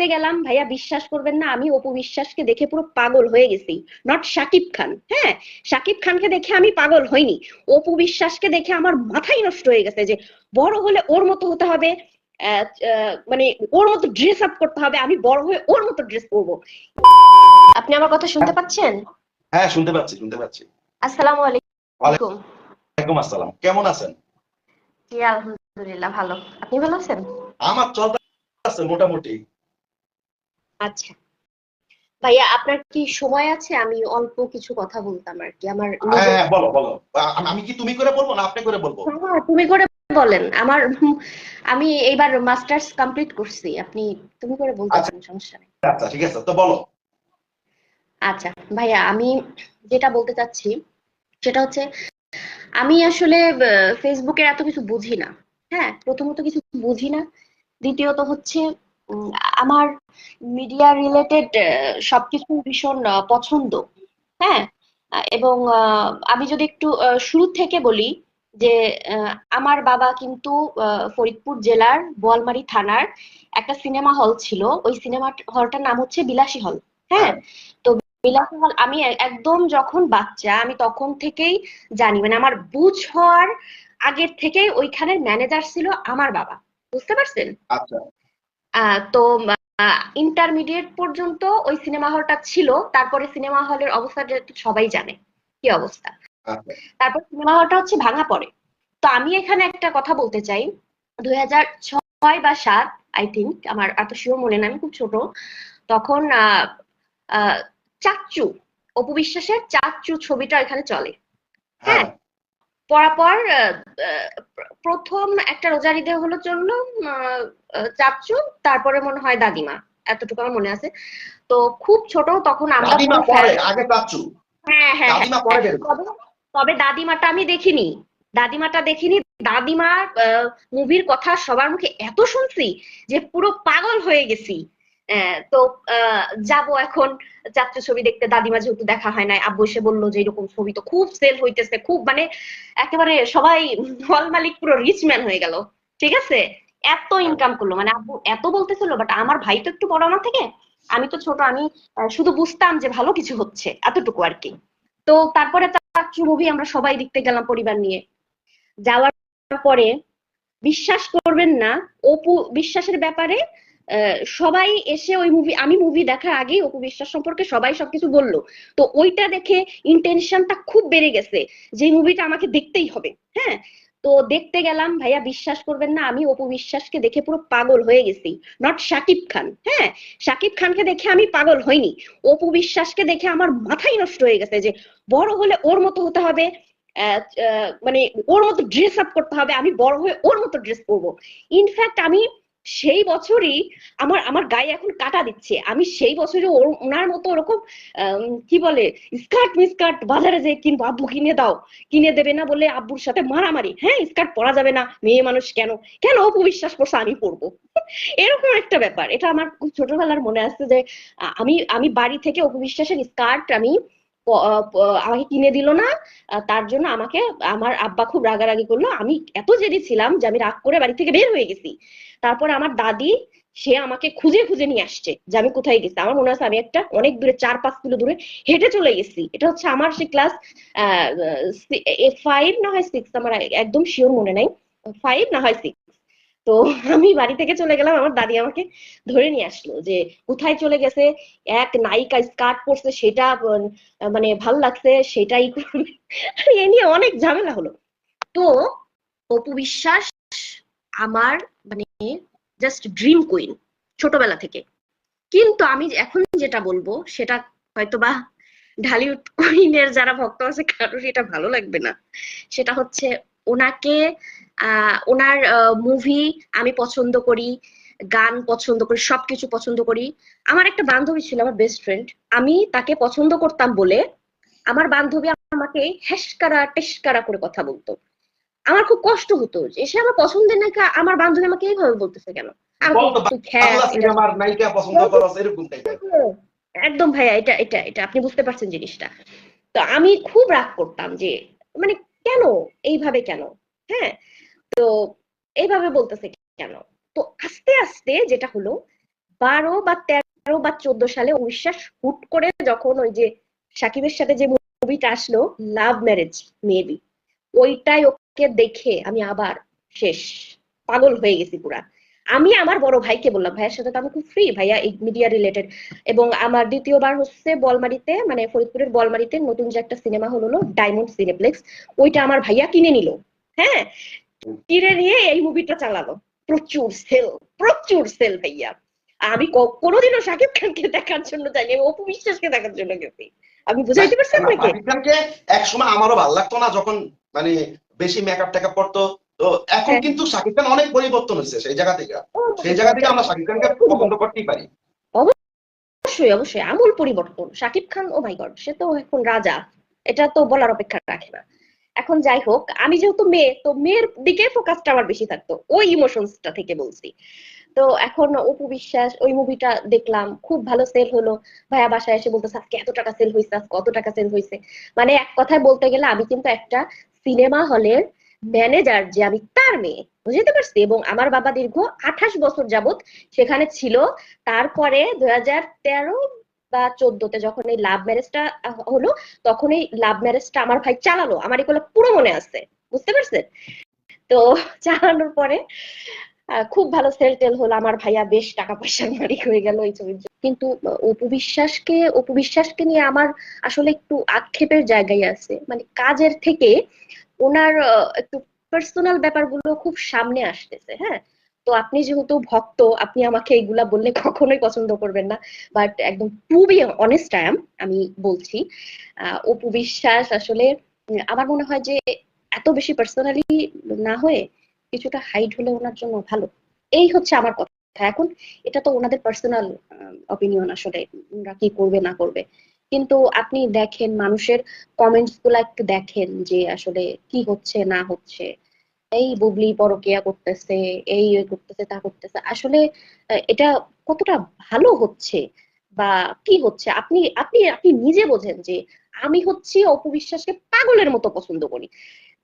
দেখতে গেলাম ভাইয়া বিশ্বাস করবেন না আমি অপু বিশ্বাসকে দেখে পুরো পাগল হয়ে গেছি। নট শাকিব খান হ্যাঁ? শাকিব খানকে দেখে আমি পাগল হইনি। অপু বিশ্বাসকে দেখে আমার মাথাই নষ্ট হয়ে গেছে যে বড় হলে ওর মতো হতে হবে মানে ওর মতো ড্রেস আপ করতে হবে আমি বড় হয়ে ওর মতো ড্রেস পরবো। আপনি আমার কথা শুনতে পাচ্ছেন? হ্যাঁ শুনতে পাচ্ছি শুনতে পাচ্ছি। আসসালামু আলাইকুম। ওয়ালাইকুম আসসালাম। কেমন আছেন? জি আলহামদুলিল্লাহ ভালো। আপনি ভালো আছেন? আমার চলতে আছে মোটামুটি। আচ্ছা। ভাইয়া আপনার কি সময় আছে? আমি অল্প কিছু কথা বলতাম আর কি আমার হ্যাঁ বলো বলো। আমি কি তুমি করে বলব না আপনি করে বলব? হ্যাঁ, তুমি করে বলেন। আমার আমি এইবার মাস্টার্স কমপ্লিট করছি। আপনি তুমি করে বলতে আচ্ছা। পারেন সমস্যা নেই। আচ্ছা ঠিক আছে। তো বলো। আচ্ছা ভাইয়া আমি যেটা বলতে চাচ্ছি সেটা হচ্ছে আমি আসলে ফেসবুকের এত কিছু বুঝি না। হ্যাঁ প্রথমত কিছু বুঝি না। দ্বিতীয়ত হচ্ছে আমার মিডিয়া রিলেটেড সবকিছু ভীষণ পছন্দ। হ্যাঁ? এবং আমি যদি একটু শুরু থেকে বলি যে আমার বাবা কিন্তু ফরিদপুর জেলার বোয়ালমারী থানার একটা সিনেমা হল ছিল। ওই সিনেমা হলটার নাম হচ্ছে বিলাসী হল। হ্যাঁ? তো বিলাসী হল আমি একদম যখন বাচ্চা আমি তখন থেকেই জানি। মানে আমার বুঝ হওয়ার আগের থেকেই ওইখানের ম্যানেজার ছিল আমার বাবা। বুঝতে পারছেন? আচ্ছা। তো ইন্টারমিডিয়েট পর্যন্ত ওই সিনেমা হলটা ছিল। তারপরে সিনেমা হলের অবস্থা সবাই জানে কি অবস্থা? আচ্ছা। তারপর সিনেমা হলটা হচ্ছে ভাঙা পড়ে। তো আমি এখানে একটা কথা বলতে চাই। দুই হাজার ছয় বা সাত আই থিঙ্ক আমার এত শিওর মনে নাই আমি খুব ছোট তখন আহ, আহ, চাচ্চু অপু বিশ্বাসের চাচ্চু ছবিটা এখানে চলে। হ্যাঁ। পরাপর প্রথম একটা রোজার ঈদে হলো চলল আহ, তারপরে মনে হয় দাদিমা এতটুকু আমার মনে আছে। তো খুব ছোট তখন আমরা হ্যাঁ হ্যাঁ দাদিমা পরে তবে দাদিমাটা আমি দেখিনি। দাদিমাটা দেখিনি। দাদিমার মুভির কথা সবার মুখে এত শুনছি যে পুরো পাগল হয়ে গেছি। তো যাব এখন। যাত্রা ছবি দেখতে দাদিমা যেহেতু দেখা হয় নাই, আব্বু এসে বলল যে এরকম ছবি তো খুব সেল হইতেছে, খুব মানে একেবারে সবাই হল মালিক পুরো রিচ ম্যান হয়ে গেল, ঠিক আছে? এত ইনকাম করল মানে আব্বু এত বলতেছিল বাট আমার ভাই তো একটু বড় আমার থেকে, আমি তো ছোট, আমি শুধু বুঝতাম যে ভালো কিছু হচ্ছে, এতটুকু আর কি। তো তারপরে চাচ্চু মুভি আমরা সবাই দেখতে গেলাম পরিবার নিয়ে। যাওয়ার পরে, বিশ্বাস করবেন না, অপু, বিশ্বাসের ব্যাপারে সবাই এসে ওই মুভি আমি মুভি দেখার আগেই অপু বিশ্বাস সম্পর্কে সবাই সবকিছু বলল। তো ওইটা দেখে ইন্টেনশনটা খুব বেড়ে গেছে যে মুভিটা আমাকে দেখতেই হবে হ্যাঁ? তো দেখতে গেলাম, ভাইয়া বিশ্বাস করবেন না, আমি অপু বিশ্বাসকে দেখে পুরো পাগল হয়ে গেছি। নট শাকিব খান হ্যাঁ? শাকিব খানকে দেখে আমি পাগল হইনি। অপু বিশ্বাসকে দেখে আমার মাথাই নষ্ট হয়ে গেছে যে বড় হলে ওর মতো হতে হবে মানে ওর মতো ড্রেস আপ করতে হবে, আমি বড় হয়ে ওর মতো ড্রেস পরবো। ইনফ্যাক্ট আমি সেই বছরই আমার আমার গায়ে এখন কাটা দিচ্ছে। আমি সেই বছরে ওনার মতো ওরকম কি বলে, স্কার্ট মিস্কার্ট বাজারে যে কিনবো, আব্বু, কিনে দাও। কিনে দেবে না বলে আব্বুর সাথে মারামারি। হ্যাঁ স্কার্ট পরা যাবে না, মেয়ে মানুষ কেন? কেন অপু বিশ্বাস করছে আমি পরবো? এরকম একটা ব্যাপার। এটা আমার খুব ছোটবেলার মনে আছে যে আমি আমি বাড়ি থেকে অপু বিশ্বাসের স্কার্ট আমি আমাকে কিনে দিল না তার জন্য আমাকে আমার আব্বা খুব রাগারাগি করল। আমি এত জেদি ছিলাম যে আমি রাগ করে বাড়ি থেকে বের হয়ে গেছি। তারপর আমার দাদি, সে আমাকে খুঁজে খুঁজে নিয়ে আসছে যে আমি কোথায় গেছি। আমার মনে আছে আমি একটা অনেক দূরে, চার পাঁচ কিলো দূরে হেঁটে চলে গেছি। এটা হচ্ছে আমার সে ক্লাস আহ ফাইভ না হয় সিক্স আমার একদম শিওর মনে নাই। ফাইভ না হয় সিক্স তো আমি বাড়ি থেকে চলে গেলাম, আমার দাদি আমাকে ধরে নিয়ে আসলো যে, কোথায় চলে গেছে? এক নায়িকা স্কার্ট পরছে, সেটা মানে ভালো লাগছে, সেটাই এ নিয়ে অনেক ঝামেলা হলো। তো অপু বিশ্বাস আমার মানে জাস্ট ড্রিম কুইন ছোটবেলা থেকে। কিন্তু আমি এখন যেটা বলব, সেটা হয়তোবা ঢালিউড কুইনের যারা ভক্ত আছে কারোর এটা ভালো লাগবে না। সেটা হচ্ছে ওনাকে আহ ওনার মুভি আমি পছন্দ করি গান পছন্দ করি সবকিছু পছন্দ করি। আমার একটা বান্ধবী ছিল আমার বেস্ট ফ্রেন্ড আমি তাকে পছন্দ করতাম বলে আমার বান্ধবী আমাকে হেসকারা টেসকারা করে কথা বলতো। আমার খুব কষ্ট হতো যে সে আমার পছন্দের নায়িকা আমার বান্ধবী আমাকে এইভাবে বলতেছে কেন? একদম ভাইয়া এটা এটা এটা আপনি বুঝতে পারছেন জিনিসটা। তো আমি খুব রাগ করতাম যে মানে কেন? এইভাবে কেন? হ্যাঁ? তো এইভাবে বলতেছে কেন? তো আস্তে আস্তে যেটা হলো, বারো বা তেরো বা চোদ্দ সালে অবিশ্বাস হুট করে যখন ওই যে সাকিবের সাথে যে মুভিটা আসলো লাভ ম্যারেজ মেবি ওইটাই ওকে দেখে আমি আবার শেষ, পাগল হয়ে গেছি পুরা। আমি আমার বড় ভাইকে বললাম ভাইয়ের সাথে তো আমি খুব ফ্রি ভাইয়া এই মিডিয়া রিলেটেড এবং আমার দ্বিতীয়বার হচ্ছে বলমারিতে মানে ফরিদপুরের বলমারিতে নতুন যে একটা সিনেমা হলো ডায়মন্ড সিনেপ্লেক্স ওইটা আমার ভাইয়া কিনে নিল। হ্যাঁ? কিনে নিয়ে এই মুভিটা চালালো। প্রচুর সেল প্রচুর সেল ভাইয়া। আমি কোনোদিনও শাকিব খানকে দেখার জন্য যাইনি আমি অপু বিশ্বাসকে দেখার জন্য গেছি। আমি বুঝাইতে পারছি আপনাকে? এক সময় আমারও ভালো লাগতো না যখন মানে বেশি মেকআপ টেকআপ করতো তো এখন হ্যাঁ। কিন্তু শাকিব খান অনেক পরিবর্তন হয়েছে সেই জায়গা থেকে। সেই জায়গা থেকে আমরা শাকিব খানকে পছন্দ করতেই পারি। অবশ্যই অবশ্যই আমূল পরিবর্তন। শাকিব খান ও মাই গড সে তো এখন রাজা। এটা তো বলার অপেক্ষা রাখে না। এখন যাই হোক আমি যেহেতু মেয়ে তো মেয়ের দিকে ফোকাসটা আমার বেশি থাকতো। ওই ইমোশনসটা থেকে বলছি। তো এখন অপু বিশ্বাস ওই মুভিটা দেখলাম খুব ভালো সেল হলো। ভাইয়া বাসায় এসে বলতেছে আজকে এত টাকা সেল হয়েছে আজকে কত টাকা সেল হয়েছে মানে এক কথায় বলতে গেলে আমি কিন্তু একটা সিনেমা হলের ম্যানেজার যে আমি তার মেয়ে বুঝতে পারছি? এবং আমার বাবা দীর্ঘ আঠাশ বছর যাবত সেখানে ছিল। তারপরে দুই হাজার তেরো বা চোদ্দতে যখন এই লাভ ম্যারেজটা হলো, তখন এই লাভ ম্যারেজটা আমার ভাই চালালো। আমার এগুলো পুরো মনে আছে। বুঝতে পারছেন? তো চালানোর পরে খুব ভালো সেল টেল হলো। আমার ভাইয়া বেশ টাকা পয়সার মালিক হয়ে গেল এই ছবির। কিন্তু অপু বিশ্বাসকে অপু বিশ্বাসকে নিয়ে আমার আসলে একটু আক্ষেপের জায়গায় আছে। মানে কাজের থেকে ওনার একটু পার্সোনাল ব্যাপারগুলো খুব সামনে আসতেছে হ্যাঁ? তো আপনি যেহেতু ভক্ত, আপনি আমাকে এইগুলা বললে কখনোই পছন্দ করবেন না। বাট একদম টু বি অনেস্ট আই আমি বলছি অপু বিশ্বাস আসলে আমার মনে হয় যে এত বেশি পার্সোনালি না হয়ে কিছুটা হাইড হলে ওনার জন্য ভালো। এই হচ্ছে আমার কথা। এখন এটা তো ওনাদের পার্সোনাল অপিনিয়ন আসলে, ওনারা কি করবে, না করবে। কিন্তু আপনি দেখেন মানুষের কমেন্টসগুলা একটু দেখেন যে আসলে কি হচ্ছে, না হচ্ছে। এই বুবলি পরকিয়া করতেছে, এই করতেছে, তা করতেছে। আসলে এটা কতটা ভালো হচ্ছে বা কি হচ্ছে? আপনি আপনি আপনি নিজে বোঝেন যে আমি হচ্ছি অপু বিশ্বাসকে পাগলের মতো পছন্দ করি।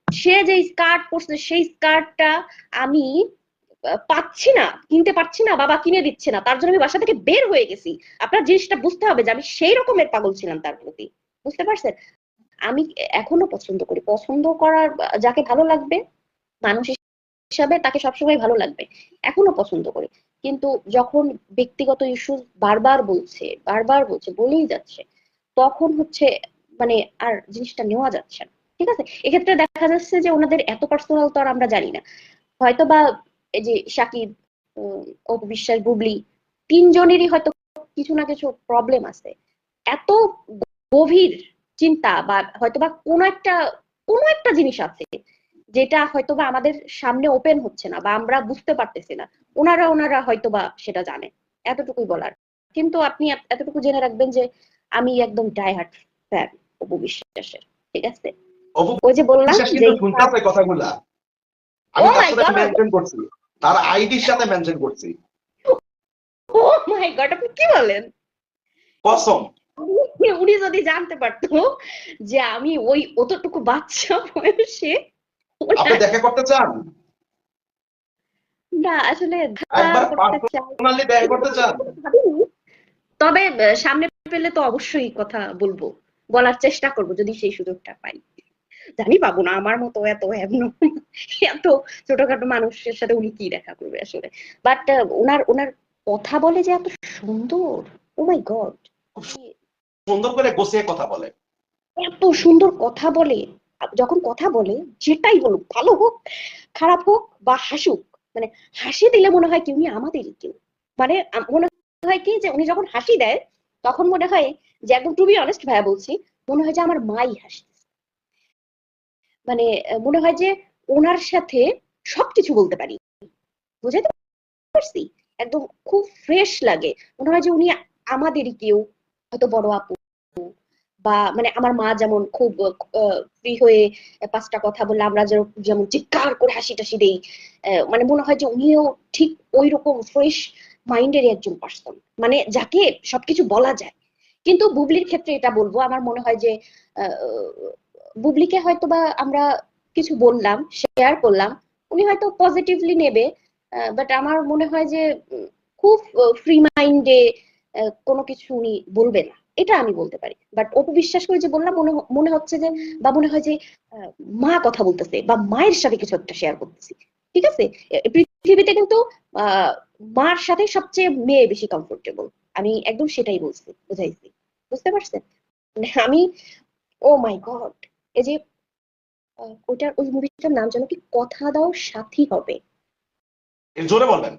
সে যে স্কার্ট পরছে, সেই স্কার্টটা আমি পাচ্ছি না, কিনতে পারছি না, বাবা কিনে দিচ্ছে না, তার জন্য আমি বাসা থেকে বের হয়ে গেছি। আপনার জিনিসটা বুঝতে হবে যে আমি সেই রকমের পাগল ছিলাম তার প্রতি। বুঝতে পারছেন? আমি এখনও পছন্দ করি। পছন্দ করার, যাকে ভালো লাগবে, মানুষ হিসাবে তাকে সবসময় ভালো লাগবে। এখনও পছন্দ করি। কিন্তু যখন ব্যক্তিগত ইস্যু বারবার বলছে বারবার বলছে, বলেই যাচ্ছে, তখন হচ্ছে মানে আর জিনিসটা নেওয়া যাচ্ছে না। ঠিক আছে? এক্ষেত্রে দেখা যাচ্ছে যে ওনাদের এত পার্সোনাল তো আর আমরা জানি না। হয়তো বা এই যে সাকিব উম, অপু বিশ্বাস বুবলি তিনজনেরই হয়তো কিছু না কিছু প্রবলেম আছে। এত গভীর চিন্তা বা হয়তোবা কোনো একটা কোনো একটা জিনিস আছে যেটা হয়তোবা আমাদের সামনে ওপেন হচ্ছে না বা আমরা বুঝতে পারতেছি না। ওনারা ওনারা হয়তোবা সেটা জানে। এতটুকুই বলার। কিন্তু আপনি এতটুকু জেনে রাখবেন যে আমি একদম ডাই হার্ট ফ্যান অপু বিশ্বাসের ঠিক আছে? ওই যে বললাম যে কিন্তু শুনতেছে কথাগুলা। আমি Oh তার সাথে মেনশন করছি। তার আইডির সাথে মেনশন করছি। ও মাই গড আপনি কি বলেন? কসম। উনি যদি জানতে পারতো যে আমি ওই অতটুকু বাচ্চা বয়সে আপনি দেখা করতে চান? না আসলে দেখা করতে চান? তবে সামনে পেলে তো অবশ্যই কথা বলব। বলার চেষ্টা করব যদি সেই সুযোগটা পাই। জানি পাবো না আমার মতো এত এত ছোটখাটো মানুষের সাথে উনি কি দেখা করবে আসলে? বাট ওনার ওনার কথা বলে যে এত সুন্দর ও মাই গড সুন্দর করে গোছিয়ে কথা বলে। এত সুন্দর কথা বলে যখন কথা বলে যেটাই বলুক ভালো হোক খারাপ হোক বা হাসুক মানে হাসি দিলে মনে হয় কি উনি আমাদেরই কেউ। মানে মনে হয় কি যে উনি যখন হাসি দেয় তখন মনে হয় যে একদম টু বি অনেস্ট ভাইয়া বলছি মনে হয় যে আমার মাই হাসছে। মানে মনে হয় যে ওনার সাথে সবকিছু বলতে পারি। বুঝাতে পারছি? একদম খুব ফ্রেশ লাগে। মনে হয় যে উনি আমাদেরই কেউ, হয়তো বড় আপু বা মানে আমার মা যেমন খুব ফ্রি হয়ে পাঁচটা কথা বললে আমরা যেমন চিৎকার করে হাসি টাসি দেই মানে মনে হয় যে উনিও ঠিক ওই রকম ফ্রেশ মাইন্ডেরই একজন পার্সন মানে যাকে সবকিছু বলা যায়। কিন্তু বুবলির ক্ষেত্রে এটা বলব, আমার মনে হয় যে বুবলিকে হয়তো বা আমরা কিছু বললাম শেয়ার করলাম, উনি হয়তো পজিটিভলি নেবে বাট আমার মনে হয় যে খুব ফ্রি মাইন্ডে কোনো কিছু উনি বলবে না। এটা আমি বলতে পারি। বাট অপু বিশ্বাস করে যে বললাম, মনে মনে হচ্ছে যে, বা মনে হয় যে মা কথা বলতেছে, বা মায়ের সাথে কিছু একটা শেয়ার করতেছি। ঠিক আছে? পৃথিবীতে কিন্তু মার সাথে সবচেয়ে মেয়ে বেশি কমফোর্টেবল আমি একদম সেটাই বলছি, বুঝাইছি। বুঝতে পারছেন? মানে আমি ও মাই গড এই যে ওইটার ওই মুভিটার নাম যেন কি কথা দাও সাথী হবে। জোরে বলবেন?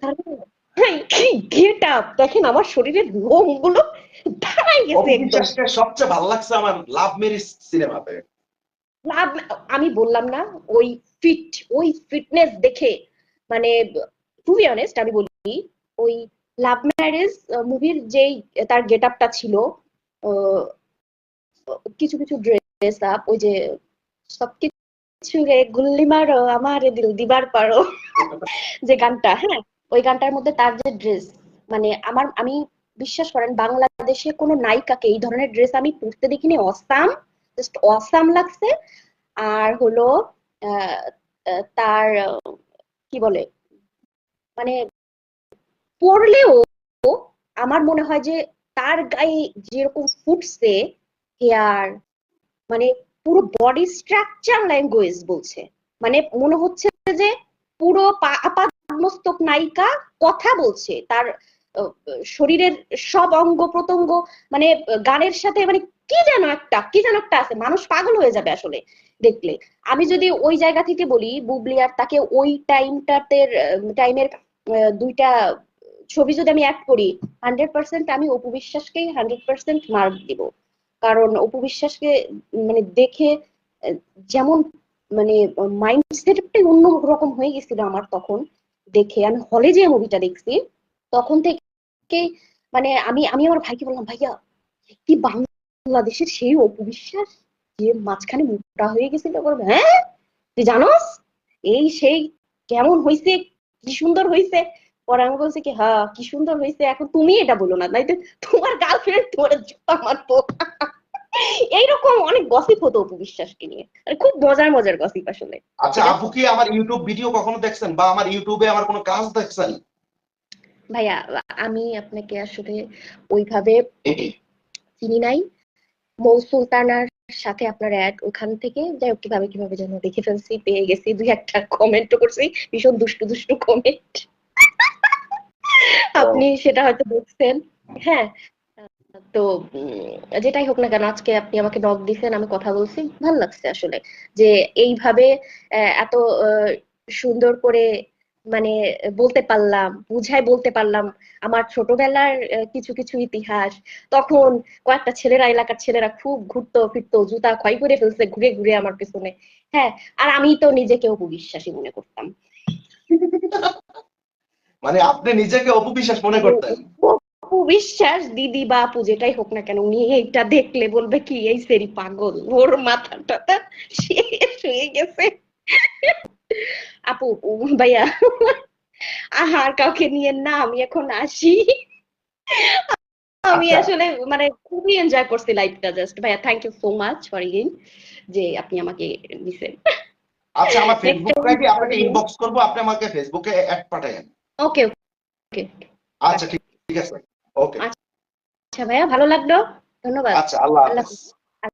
হ্যাঁ, গেট আপ দেখেন আমার শরীরের লোমগুলো দাঁড়াই গেছে অপু একদম। বিশ্বাসকে সবচেয়ে ভালো লাগছে আমার লাভ মেরিজ সিনেমাতে। লাভ আমি বললাম না ওই ফিট ওই ফিটনেস দেখে মানে টু বি অনেস্ট আমি বলি ওই লাভ ম্যারেজ মুভির যেই তার গেট আপটা ছিল কিছু কিছু ড্রেস আপ ওই যে সবকিছু গুল্লি মারো, আমার দিল, দিবার পারো। যে গানটা হ্যাঁ? ওই গানটার মধ্যে তার যে ড্রেস মানে আমার, আমি বিশ্বাস করেন, বাংলাদেশে কোনো নায়িকাকে এই ধরনের ড্রেস আমি পরতে দেখিনি, অসাম জাস্ট অসাম লাগছে। আর হলো তার, কি বলে মানে পরলেও আমার মনে হয় যে তার গায়ে যেরকম ফুটছে হেয়ার মানে পুরো বডি স্ট্রাকচার ল্যাঙ্গুয়েজ বলছে। মানে মনে হচ্ছে যে পুরো আপাদমস্তক নায়িকা কথা বলছে। তার শরীরের সব অঙ্গ প্রত্যঙ্গ মানে গানের সাথে মানে কি যেন একটা, কি যেন একটা আছে। মানুষ পাগল হয়ে যাবে আসলে দেখলে। আমি যদি ওই জায়গা থেকে বলি বুবলি আর তাকে ওই টাইমটাতে টাইমের দুইটা ছবি যদি আমি অ্যাড করি হান্ড্রেড পার্সেন্ট আমি অপু বিশ্বাসকেই হান্ড্রেড পার্সেন্ট মার্ক দিব। কারণ অপু বিশ্বাসকে মানে দেখে, যেমন মানে মাইন্ড সেটআপটাই অন্য রকম হয়ে গেছিল আমার তখন দেখে। আমি হলে যে মুভিটা দেখছি, তখন থেকে মানে আমি আমি আমার ভাইকে বললাম, ভাইয়া, কি বাংলাদেশের সেই অপু বিশ্বাস যে মাঝখানে মোটা হয়ে গেছিল? বলবে হ্যাঁ তুই জানোস? এই সেই কেমন হয়েছে কি সুন্দর হয়েছে পরে আমি বলছি কি হ্যাঁ কি সুন্দর হয়েছে এখন তুমি এটা বলো না তাই তোমার গার্লফ্রেন্ড তোমার জুতা মারতো। এইরকম অনেক গসিপ হতো অপু বিশ্বাসকে নিয়ে খুব মজার মজার গসিপ আসলে। আচ্ছা আপু কি আমার ইউটিউব ভিডিও কখনো দেখছেন? বা আমার ইউটিউবে আমার কোনো কাজ দেখছেন? ভাইয়া আমি আপনাকে আসলে ওইভাবে চিনি নাই। মৌ সুলতানার সাথে আপনার অ্যাড ওখান থেকে যাই হোক কীভাবে কীভাবে যেন দেখে ফেলছি পেয়ে গেছি দুই একটা কমেন্টও করছি ভীষণ দুষ্টু দুষ্টু কমেন্ট আপনি সেটা হয়তো দেখছেন। হ্যাঁ তো যেটাই হোক না কেন, আজকে আপনি আমাকে নক দিছেন, আমি কথা বলছি। ভালো লাগছে আসলে যে এইভাবে এত সুন্দর করে মানে বলতে পারলাম, বুঝাই বলতে পারলাম আমার ছোটবেলার কিছু কিছু ইতিহাস। তখন কয়েকটা ছেলেরা, এলাকার ছেলেরা খুব ঘুরতো, ফিরতো, জুতা ক্ষয় করে ফেলছে, ঘুরে ঘুরে আমার পেছনে। হ্যাঁ আর আমি তো নিজেকে অপবিশ্বাসী মনে করতাম। মানে আপনি নিজেকে অপবিশ্বাস মনে করতেন? অপু বিশ্বাস দিদি বা আপু যেটাই হোক না কেন উনি এইটা দেখলে বলবে কি এই সেরি পাগল ওর মাথাটা শেষ হয়ে গেছে। আপু ভাইয়া আর কাউকে নিয়ে না আমি এখন আসি। আমি আচ্ছা। আসলে মানে খুবই এনজয় করছি লাইফটা জাস্ট ভাইয়া thank you so much for in যে আপনি আমাকে দিছেন। আচ্ছা আমার ফেসবুক আইডি আপনাকে ইনবক্স করব আপনি আমাকে ফেসবুকে অ্যাড পাঠায়েন। ওকে ওকে আচ্ছা ঠিক আছে। ওকে আচ্ছা ভাইয়া ভালো লাগল। ধন্যবাদ। আচ্ছা আল্লাহ আল্লাহ হাফেজ।